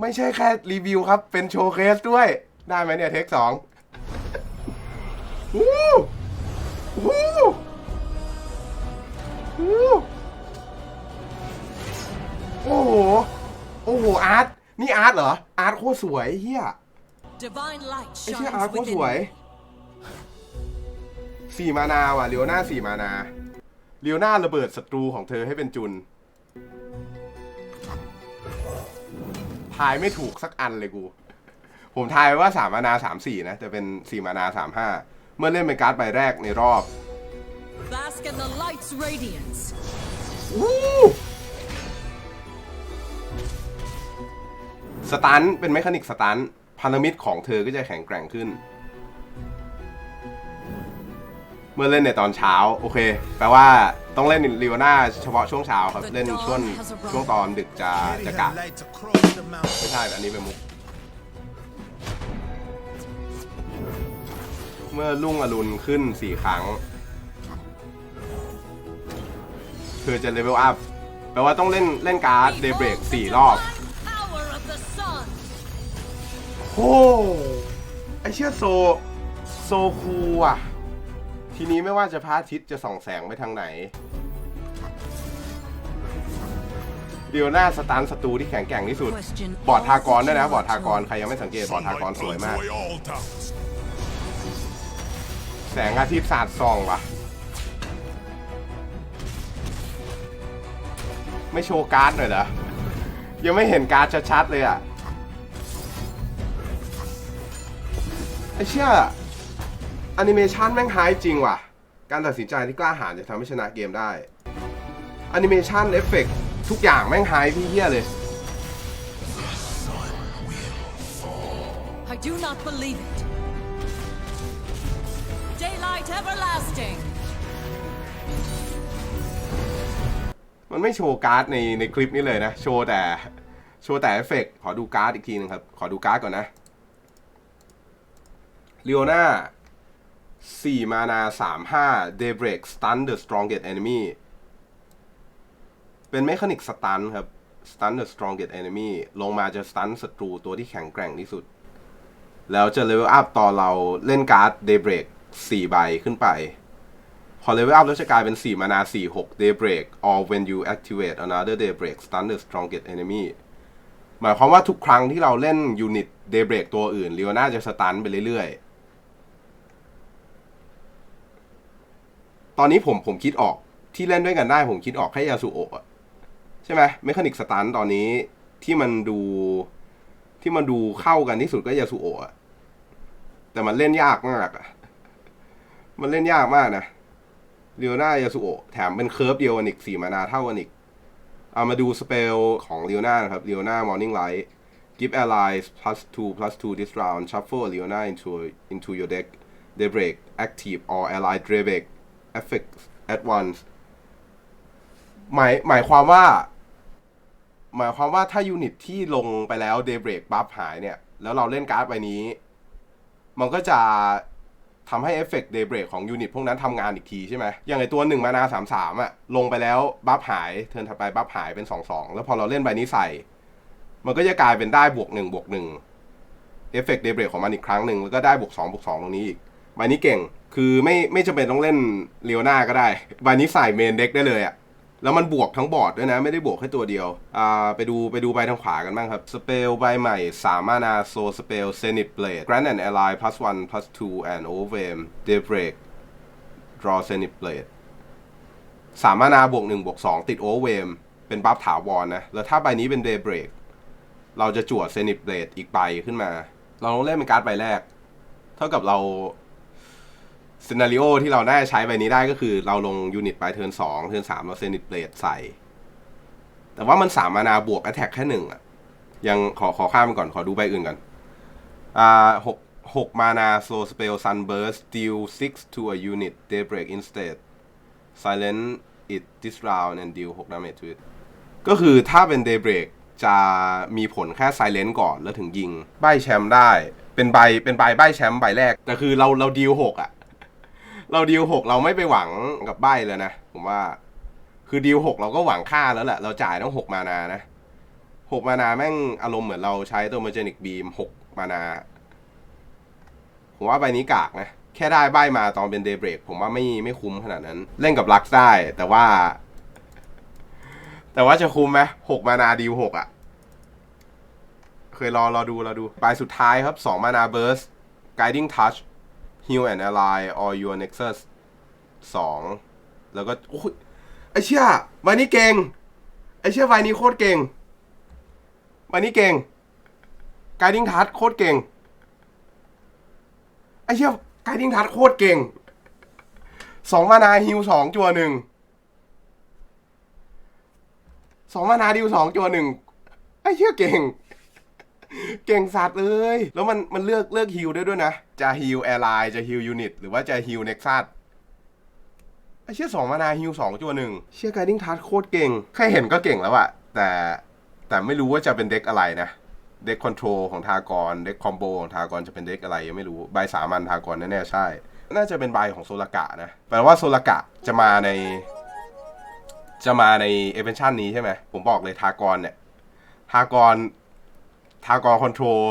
ไม่ใช่แค่รีวิวครับ เป็นโชว์เคสด้วย ได้ไหมเนี่ยเทคสองวู้วู้วู้โอ้โห โอ้โห อาร์ต นี่อาร์ตเหรอ อาร์ตโคตรสวยเฮีย Divine light ไอ้เชี่ยอาร์ต shines โคตรส within วย me. สี่มานาว่ะเลียวหน้าสี่มานาเลียวหน้าระเบิดศัตรูของเธอให้เป็นจุนทายไม่ถูกสักอันเลยกู ผมทายไว้ว่าสามมานาสามสี่นะแต่เป็นสี่มานาสามห้าเมื่อเล่นเป็นการ์ดใบแรกในรอบ Bask in the light's radiance. วู้สตันเป็นเมคานิกสตันพันธมิตรของเธอก็จะแข็งแกร่งขึ้น มื่อเล่นในตอนเช้าโอเค แปลว่าต้องเล่นลีโอนาเฉพาะช่วงเช้าครับ เล่นช่วงช่วงตอนดึกจะจะกะ lights across the mountain. ไม่ใช่อันนี้เป็นมุก เมื่อลุ่งอรุณขึ้นสี่ครั้ง คือจะเลเวลอัพแปลว่าต้องเล่นเล่นการ์ดเดย์เบรก Behold the สี่รอบ divine power of the sun. โอ้ไอเชี่ยโซ โซคูลอะ ทีนี้ไม่ว่าจะพระอาทิตย์จะส่องแสงไปทางไหน เดียวหน้าสตันศัตรูที่แข็งแกร่งที่สุด Question บอร์ดทากรด้วยนะ all บอร์ดทากร to ใครยังไม่สังเกต บอร์ดทากร Sunlight สวย burns มาก away all doubts. แสงอาทิตย์สาดส่องว่ะไม่โชว์การ์ดหน่อยเหรอ ยังไม่เห็นการ์ดชัดๆเลยอะ ไอเชี่ย แอนิเมชันแม่งไฮจริงว่ะ การตัดสินใจที่กล้าหาญจะทำให้ชนะเกมได้แอนิเมชันเอฟเฟกทุกอย่างแม่งไฮพี่เฮียเลย I do not believe it. Daylight everlasting. มันไม่โชว์การ์ดในในคลิปนี้เลยนะ โชว์แต่โชว์แต่เอฟเฟกต์ขอดูการ์ดอีกทีหนึงครับ ขอดูการ์ดก่อนนะเลีโอนา สี่มานาสามห้าเดย์เบรกสตันเดอะสตรองเกตแอนิมีเป็นเมคานิกสตันครับสตันเดอะสตรองเกตแอนิมีลงมาจะสตันศัตรูตัวที่แข็งแกร่งที่สุด แล้วจะเลเวลอัพตอนเราเล่นการ์ดเดย์เบรกสี่ใบขึ้นไป พอเลเวลอัพแล้วจะกลายเป็น 4 มานา 4 6 Daybreak or when you activate another Daybreak stun the strongest enemy หมายความว่าทุกครั้งที่เราเล่นยูนิต Daybreak ตัวอื่น l ี o น่าจะสตันไปเรื่อยๆ ตอนนี้ผมผมคิดออกที่เล่นด้วยกันได้ผมคิดออกแค่ยาสุโอะใช่ไหมเมคานิกสตันตอนนี้ที่มันดูที่มันดูเข้ากันที่สุดก็ยาสุโอะแต่มันเล่นยากมากอะมันเล่นยากมากนะเรียวนายาสุโอะแถมเป็นเคิร์ฟเดียวกันอีกสี่มานาเท่ากันอีกเอามาดูสเปลของเรียวนานะครับเรียวนามอร์นิ่งไลท์ give allies plus two plus two this round shuffle Leona into into your deck daybreak active or ally daybreak effects at once หมายหมายความว่า หมายความว่าถ้ายูนิตที่ลงไปแล้ว daybreak บัฟหายเนี่ย แล้วเราเล่นการ์ดใบนี้ มันก็จะทำให้เอฟเฟกต์เดย์เบรกของยูนิตพวกนั้นทำงานอีกทีใช่ไหม อย่างไอตัวหนึ่งมานาสามสามอะลงไปแล้วบัฟหาย เทิร์นถัดไปบัฟหายเป็นสองสองแล้วพอเราเล่นใบนี้ใส่ มันก็จะกลายเป็นได้บวกหนึ่งบวกหนึ่งเอฟเฟกต์เดย์เบรกของมันอีกครั้งหนึ่งแล้วก็ได้บวกสองบวกสองตรงนี้อีก บนี้เก่งคือไม่ไม่จำเป็นต้องเล่นเลียวนาก็ได้ใบนี้ใส่เมนเด็กได้เลยอะแล้วมันบวกทั้งบอร์ดด้วยนะ ไม่ได้บวกแค่ตัวเดียวอ่าไปดูไปดูใบทางขวากันบ้างครับ สเปลใบใหม่สามานาโซสเปลเซนิตเบลด Grand and Ally plus one plus two and Overwhelm Daybreak Draw Zenith Blade สามานาบวกหนึ่งบวกสองติด Overwhelm เป็นบัฟถาวรนะ แล้วถ้าใบนี้เป็น Daybreak เราจะจั่ว Zenith Blade อีกใบขึ้นมา เราต้องเล่นเป็นการ์ดใบแรก เท่ากับเรา ซีนารีโอที่เราได้ใช้ใบนี้ได้ก็คือเราลงยูนิตไปเทิร์นสองเทิร์นสามเราเซนิตเบลดใส่ แต่ว่ามันสามมานาบวก a t แทกแค่หนึ่งอะ ยังขอขอข้ามไปก่อนขอดูใบอื่นก่อน อ่าหกหกมานาโซสเปลซันเบิร์ส deal six to a unit daybreak instead silent it this round and deal หก damage to it ก็คือถ้าเป็น daybreak จะมีผลแค่ silent ก่อนแล้วถึงยิง ใบแชมป์ได้ เป็นใบเป็นใบใบแชมป์ใบแรก แต่คือเราเราดีลหกอะ เราดีลหกเราไม่ไปหวังกับใบเลยนะ ผมว่า คือดีลหกเราก็หวังค่าแล้วแหละ เราจ่ายต้องหกมานานะหกมานาแม่งอารมณ์เหมือนเราใช้ตัว Mergenic Beam หกมานา ผมว่าใบนี้กากนะ แค่ได้ใบมาตอนเป็น Daybreak ผมว่าไม่ไม่คุ้มขนาดนั้น เล่นกับลักได้ แต่ว่า แต่ว่าจะคุ้มไหมหกมานาดีลหกอะเคยรอรอดูรอดูใบสุดท้ายครับสองมานาเบิร์ส guiding touch heal and ally or your nexus สองแล้วก็โอ้ยไอเชี่ยใบนี้เก่ง ไอเชี่ยใบนี้โคตรเก่งใบนี้เก่ง guiding touch โคตรเก่ง ไอเชี่ย guiding touch โคตรเก่งสองมานาฮิวสองจัวหนึ่งสองมานาดิวสองจัวหนึ่งไอเชี่ยเก่ง เก่งสัตว์เลยแล้วมันมันเลือกเลือกฮิลได้ด้วยนะ จะฮิลแอร์ไลน์จะฮิลยูนิตหรือว่าจะฮิลเน็กซัสไอเชี่ยสองมานาฮิลสองจัวหนึ่งเชี่ยไกดิ้งทัชโคตรเก่ง แค่เห็นก็เก่งแล้วอะแต่แต่ไม่รู้ว่าจะเป็นเด็กอะไรนะ เด็กคอนโทรลของทากร เด็กคอมโบของทากรจะเป็นเด็กอะไรยังไม่รู้ใบสามัญทากรแน่ๆใช่ น่าจะเป็นใบของโซลกะนะแปลว่าโซลกะจะมาใน จะมาในเอเวนชันนี้ใช่ไหมผมบอกเลยทากรเนี่ยทากร ทากรคอนโทรล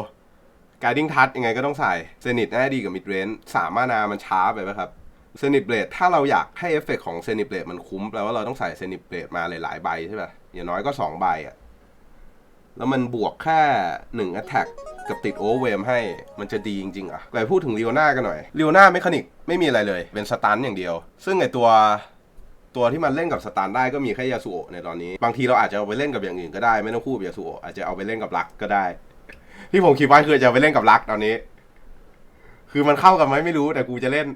การดิ้งทัชยังไงก็ต้องใส่เซนิตน่าดีกับมิดเรนสามมานามันช้าไปไหมครับเซนิตเบลดถ้าเราอยากให้เอฟเฟกของเซนิตเบลดมันคุ้มแปลว่าเราต้องใส่เซนิตเบลดมาหลายๆใบใช่ป่ะอย่างน้อยก็สองใบอะแล้วมันบวกแค่หนึ่ง attack กับติดโอเวอร์เวมให้มันจะดีจริงๆอะไปพูดถึงลีโอนากันหน่อยลีโอนาเมคานิกไม่มีอะไรเลย เป็นสตันอย่างเดียว ซึ่งไอตัว ตัวที่มันเล่นกับสตาร์ได้ก็มีแค่ยาสุโอะในตอนนี้ บางทีเราอาจจะเอาไปเล่นกับอย่างอื่นก็ได้ไม่ต้องคู่กับยาสุโอะอาจจะเอาไปเล่นกับลักก็ได้ ที่ผมคิดไว้คือจะเอาไปเล่นกับลักตอนนี้ คือมันเข้ากันไหมไม่รู้แต่กูจะเล่น